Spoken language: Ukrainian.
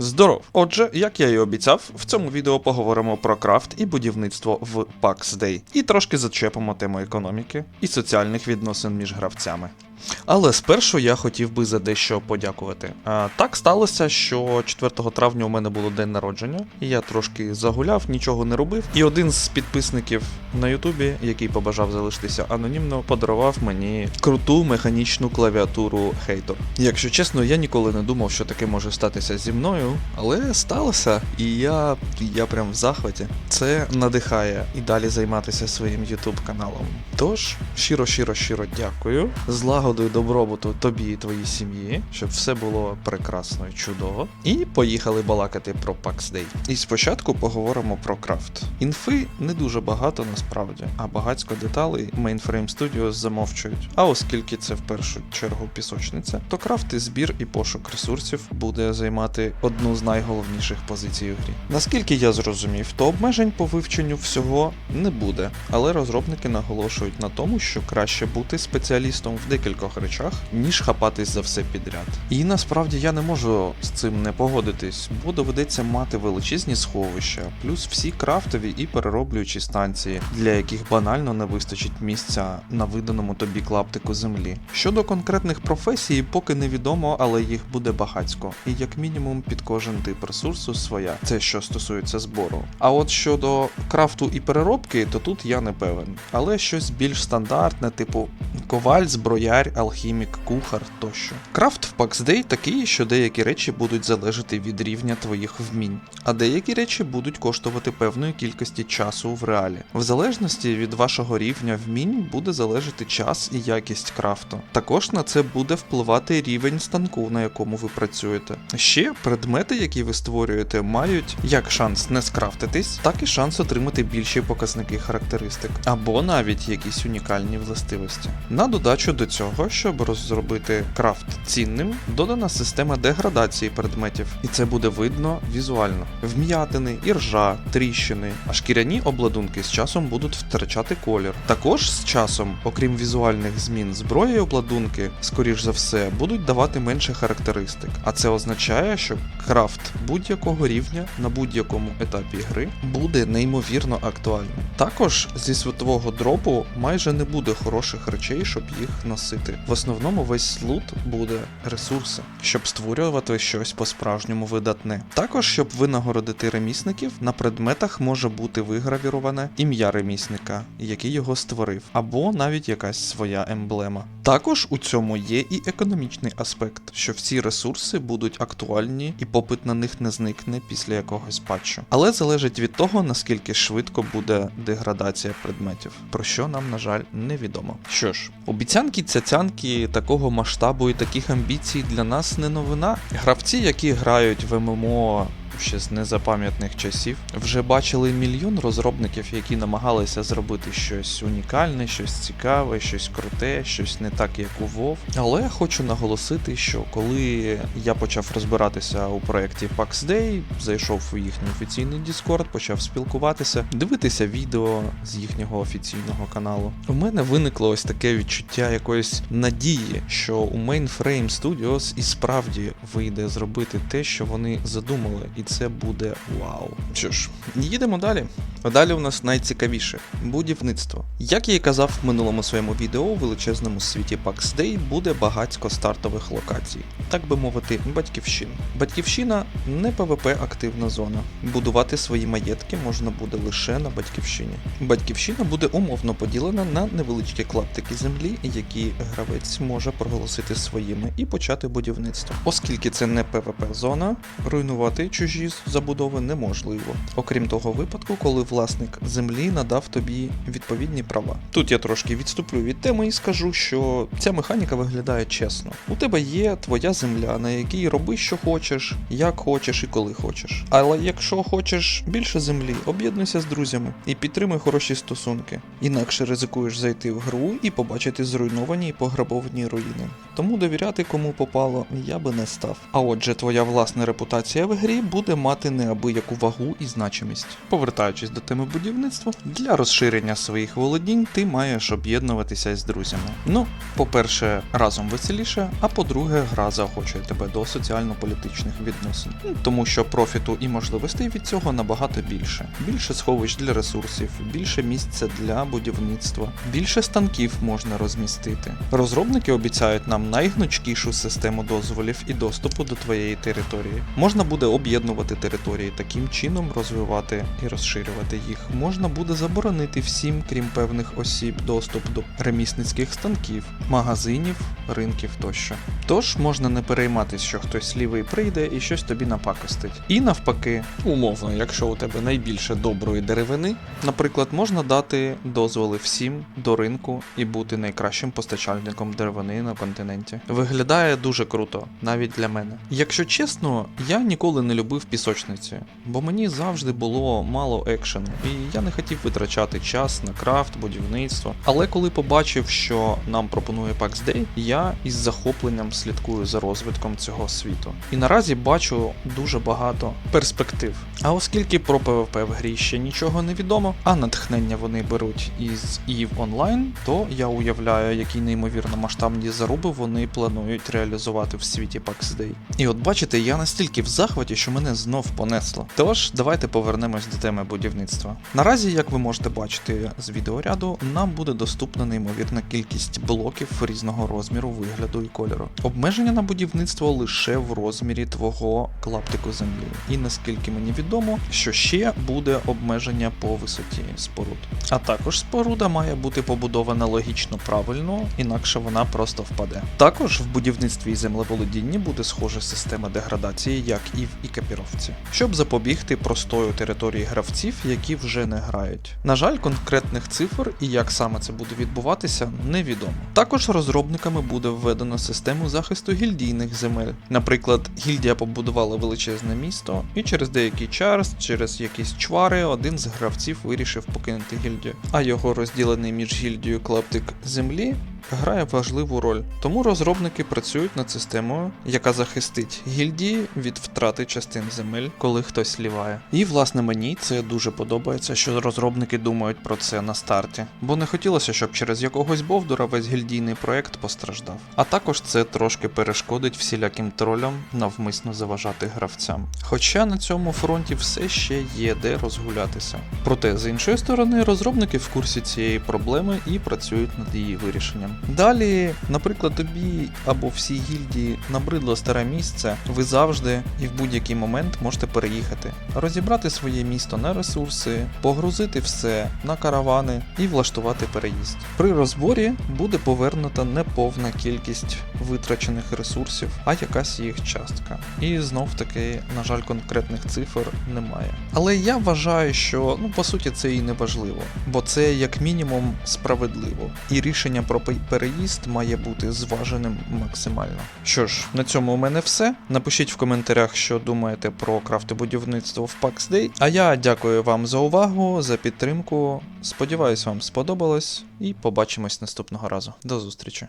Здоров! Отже, як я і обіцяв, в цьому відео поговоримо про крафт і будівництво в PAX Day. І трошки зачепимо тему економіки і соціальних відносин між гравцями. Але спершу я хотів би за дещо подякувати. А, так сталося, що 4 травня у мене було день народження, і я трошки загуляв, нічого не робив. І один з підписників на Ютубі, який побажав залишитися анонімно, подарував мені круту механічну клавіатуру Хейтор. Якщо чесно, я ніколи не думав, що таке може статися зі мною, але сталося, і я, я прям в захваті. Це надихає і далі займатися своїм Ютуб каналом. Тож, щиро, щиро, щиро дякую. Злагоду і добробуту тобі і твоїй сім'ї, щоб все було прекрасно і чудово. І поїхали балакати про PAX Day. І спочатку поговоримо про крафт. Інфи не дуже багато насправді, а багатько деталей Mainframe Studios замовчують. А оскільки це в першу чергу пісочниця, то крафт і збір і пошук ресурсів буде займати одну з найголовніших позицій у грі. Наскільки я зрозумів, то обмежень по вивченню всього не буде, але розробники наголошують на тому, що краще бути спеціалістом в декількох речах, ніж хапатись за все підряд. І насправді я не можу з цим не погодитись, бо доведеться мати величезні сховища, плюс всі крафтові і перероблюючі станції, для яких банально не вистачить місця на виданому тобі клаптику землі. Щодо конкретних професій, поки невідомо, але їх буде багацько, і як мінімум під кожен тип ресурсу своя. Це що стосується збору. А от щодо крафту і переробки, то тут я не певен. Але щось більш стандартне, типу коваль, зброяр, алхімік, кухар тощо. Крафт в PAX Day такий, що деякі речі будуть залежати від рівня твоїх вмінь, а деякі речі будуть коштувати певної кількості часу в реалі. В залежності від вашого рівня вмінь буде залежати час і якість крафту. Також на це буде впливати рівень станку, на якому ви працюєте. Ще предмети, які ви створюєте, мають як шанс не скрафтитись, так і шанс отримати більші показники характеристик, або навіть якісь унікальні властивості. На додачу до цього, щоб розробити крафт цінним, додана система деградації предметів, і це буде видно візуально. Вм'ятини, іржа, тріщини, а шкіряні обладунки з часом будуть втрачати колір. Також з часом, окрім візуальних змін, зброя і обладунки, скоріш за все, будуть давати менше характеристик. А це означає, що крафт будь-якого рівня на будь-якому етапі гри буде неймовірно актуальним. Також зі світового дропу майже не буде хороших речей, щоб їх носити. В основному весь лут буде ресурси, щоб створювати щось по-справжньому видатне. Також, щоб винагородити ремісників, на предметах може бути вигравіроване ім'я ремісника, який його створив, або навіть якась своя емблема. Також у цьому є і економічний аспект, що всі ресурси будуть актуальні і попит на них не зникне після якогось патчу. Але залежить від того, наскільки швидко буде деградація предметів, про що нам, на жаль, невідомо. Що ж, обіцянки цяцянки такого масштабу і таких амбіцій для нас не новина. Гравці, які грають в ММО ще з незапам'ятних часів, вже бачили мільйон розробників, які намагалися зробити щось унікальне, щось цікаве, щось круте, щось не так, як у WoW. Але хочу наголосити, що коли я почав розбиратися у проєкті PAX Day, зайшов у їхній офіційний Discord, почав спілкуватися, дивитися відео з їхнього офіційного каналу. У мене виникло ось таке відчуття якоїсь надії, що у Mainframe Studios і справді вийде зробити те, що вони задумали, і це буде вау. Що ж, їдемо далі. А далі у нас найцікавіше будівництво. Як я і казав в минулому своєму відео, у величезному світі PAX Day буде багатько стартових локацій, так би мовити, батьківщин. Батьківщина не ПВП активна зона. Будувати свої маєтки можна буде лише на батьківщині. Батьківщина буде умовно поділена на невеличкі клаптики землі, які гравець може проголосити своїми і почати будівництво. Оскільки це не ПВП зона, руйнувати чужі забудови неможливо. Окрім того випадку, коли власник землі надав тобі відповідні права. Тут я трошки відступлю від теми і скажу, що ця механіка виглядає чесно. У тебе є твоя земля, на якій роби, що хочеш, як хочеш і коли хочеш. Але якщо хочеш більше землі, об'єднуйся з друзями і підтримуй хороші стосунки. Інакше ризикуєш зайти в гру і побачити зруйновані і пограбовані руїни. Тому довіряти кому попало я би не став. А отже, твоя власна репутація в грі буде буде мати неабияку вагу і значимість. Повертаючись до теми будівництва, для розширення своїх володінь ти маєш об'єднуватися із друзями. Ну, по-перше, разом веселіше, а по-друге, гра заохочує тебе до соціально-політичних відносин. Ну, Тому що профіту і можливостей від цього набагато більше. Більше сховищ для ресурсів, більше місця для будівництва, більше станків можна розмістити. Розробники обіцяють нам найгнучкішу систему дозволів і доступу до твоєї території. Можна буде об'єднувати території, таким чином розвивати і розширювати їх. Можна буде заборонити всім, крім певних осіб, доступ до ремісницьких станків, магазинів, ринків тощо. Тож можна не перейматися, що хтось лівий прийде і щось тобі напакостить. І навпаки, умовно, якщо у тебе найбільше доброї деревини, наприклад, можна дати дозволи всім до ринку і бути найкращим постачальником деревини на континенті. Виглядає дуже круто, навіть для мене. Якщо чесно, я ніколи не любив пісочниці, бо мені завжди було мало екшену, і я не хотів витрачати час на крафт, будівництво. Але коли побачив, що нам пропонує PAX Day, я із захопленням слідкую за розвитком цього світу. І наразі бачу дуже багато перспектив. А оскільки про PvP в грі ще нічого не відомо, а натхнення вони беруть із EVE Online, то я уявляю, які неймовірно масштабні заруби вони планують реалізувати в світі PAX Day. І от бачите, я настільки в захваті, що мене знов понесло. Тож, давайте повернемось до теми будівництва. Наразі, як ви можете бачити з відеоряду, нам буде доступна неймовірна кількість блоків різного розміру, вигляду і кольору. Обмеження на будівництво лише в розмірі твого клаптику землі. І наскільки мені відомо, що ще буде обмеження по висоті споруд. А також споруда має бути побудована логічно правильно, інакше вона просто впаде. Також в будівництві і землеволодінні буде схожа система деградації, як і в екіпіровці, щоб запобігти простою території гравців, які вже не грають. На жаль, конкретних цифр і як саме це буде відбуватися, невідомо. Також розробниками буде введено систему захисту гільдійних земель. Наприклад, гільдія побудувала величезне місто, і через деякий час, через якісь чвари, один з гравців вирішив покинути гільдію, а його розділений між гільдією клаптик землі грає важливу роль. Тому розробники працюють над системою, яка захистить гільдії від втрати частин земель, коли хтось ліває. І власне мені це дуже подобається, що розробники думають про це на старті, бо не хотілося, щоб через якогось бовдура весь гільдійний проект постраждав. А також це трошки перешкодить всіляким тролям навмисно заважати гравцям. Хоча на цьому фронті все ще є де розгулятися. Проте, з іншої сторони, розробники в курсі цієї проблеми і працюють над її вирішенням. Далі, наприклад, тобі або всій гільдії набридло старе місце, ви завжди і в будь-який момент можете переїхати, розібрати своє місто на ресурси, погрузити все на каравани і влаштувати переїзд. При розборі буде повернута не повна кількість витрачених ресурсів, а якась їх частка. І знов таки, на жаль, конкретних цифр немає. Але я вважаю, що ну по суті це і не важливо, бо це як мінімум справедливо. І рішення про переїзд має бути зваженим максимально. Що ж, на цьому у мене все. Напишіть в коментарях, що думаєте про крафтобудівництво в PAX Day. А я дякую вам за увагу, за підтримку. Сподіваюсь, вам сподобалось, і побачимось наступного разу. До зустрічі.